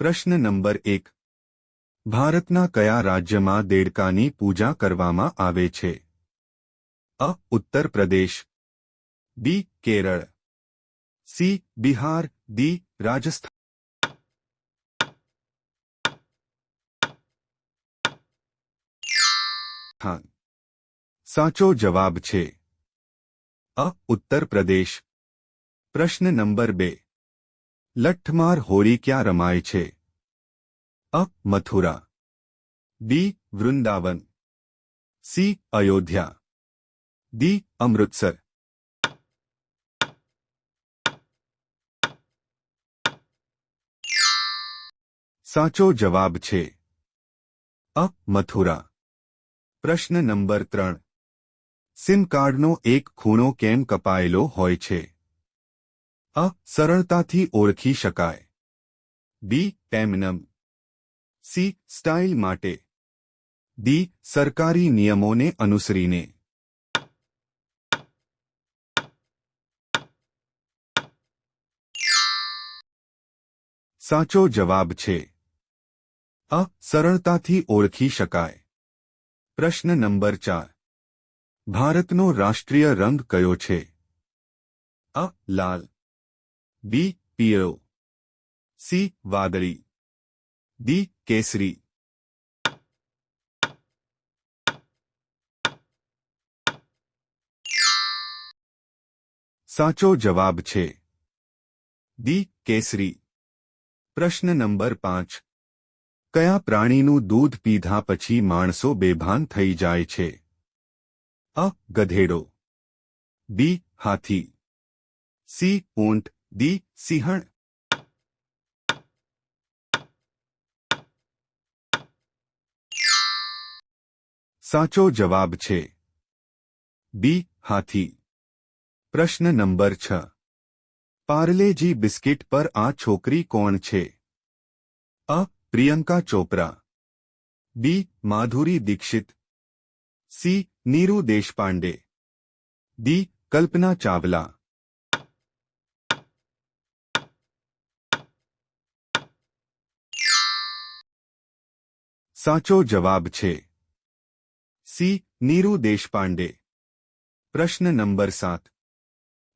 પ્રશ્ન નંબર એક ભારતના કયા રાજ્યમાં દેડકાની પૂજા કરવામાં આવે છે અ Uttar Pradesh B Kerala C Bihar D Rajasthan સાચો જવાબ છે અ ઉત્તર પ્રદેશ પ્રશ્ન નંબર બે લઠ્ઠમાર હોળી ક્યાં રમાય છે? A. Mathura. B. Vrindavan. C. Ayodhya. D Amritsar. સાચો જવાબ છે અ. મથુરા. પ્રશ્ન નંબર ત્રણ. સિમ કાર્ડનો એક ખૂણો કેમ કપાયેલો હોય છે? અ સરળતાથી ઓળખી શકાય બી એમનમ સી સ્ટાઇલ માટે ડી સરકારી નિયમોને અનુસરીને સાચો જવાબ છે અ સરળતાથી ઓળખી શકાય પ્રશ્ન નંબર ચાર ભારતનો રાષ્ટ્રીય રંગ કયો છે અ લાલ બી પીળો સી વાદળી ડી કેસરી સાચો જવાબ છે. ડી કેસરી પ્રશ્ન નંબર પાંચ. કયા પ્રાણીનું દૂધ પીધા પછી માણસો બેભાન થઈ જાય છે? અ, ગધેડો. બી હાથી. સી ઊંટ. ડી સિંહણ સાચો જવાબ છે બી હાથી પ્રશ્ન નંબર છ પાર્લેજી બિસ્કિટ પર આ છોકરી કોણ છે અ Priyanka Chopra B Madhuri Dixit C Neeru Deshpande D Kalpana Chawla સાચો જવાબ છે. સી. નીરુ દેશપાંડે. પ્રશ્ન નંબર સાત.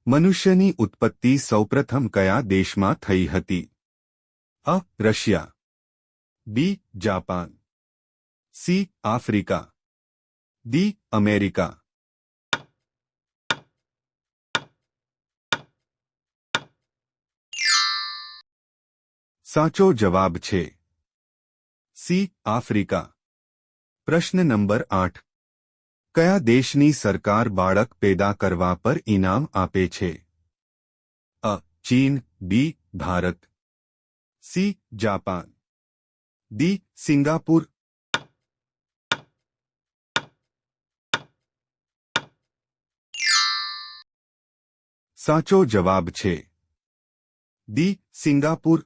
મનુષ્યની ઉત્પત્તિ સૌપ્રથમ કયા દેશમાં થઈ હતી? A. Russia. B. Japan. C. Africa. D America. સાચો જવાબ છે. સી આફ્રિકા પ્રશ્ન નંબર આઠ કયા દેશની સરકાર બાળક પેદા કરવા પર ઇનામ આપે છે અ ચીન B Bharat C Japan D Singapore સાચો જવાબ છે ડી સિંગાપુર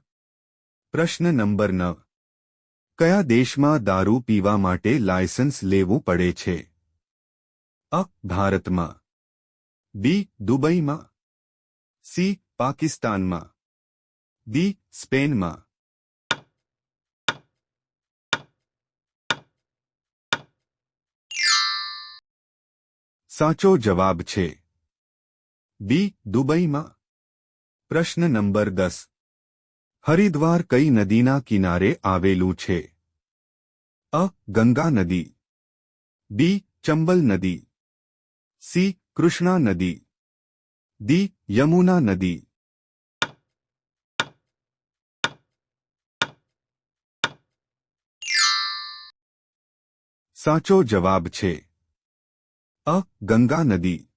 પ્રશ્ન નંબર નવ કયા દેશમાં દારૂ પીવા માટે લાયસન્સ લેવું પડે છે? અ. ભારતમાં. બી. દુબઈમાં. સી. પાકિસ્તાનમાં. ડી સ્પેનમાં. સાચો જવાબ છે. બી. દુબઈમાં. પ્રશ્ન નંબર દસ. હરિદ્વાર કઈ નદીના કિનારે આવેલું છે? અ. ગંગા નદી. બી. ચંબલ નદી. સી. કૃષ્ણા નદી. દી યમુના નદી. સાચો જવાબ છે અ. ગંગા નદી.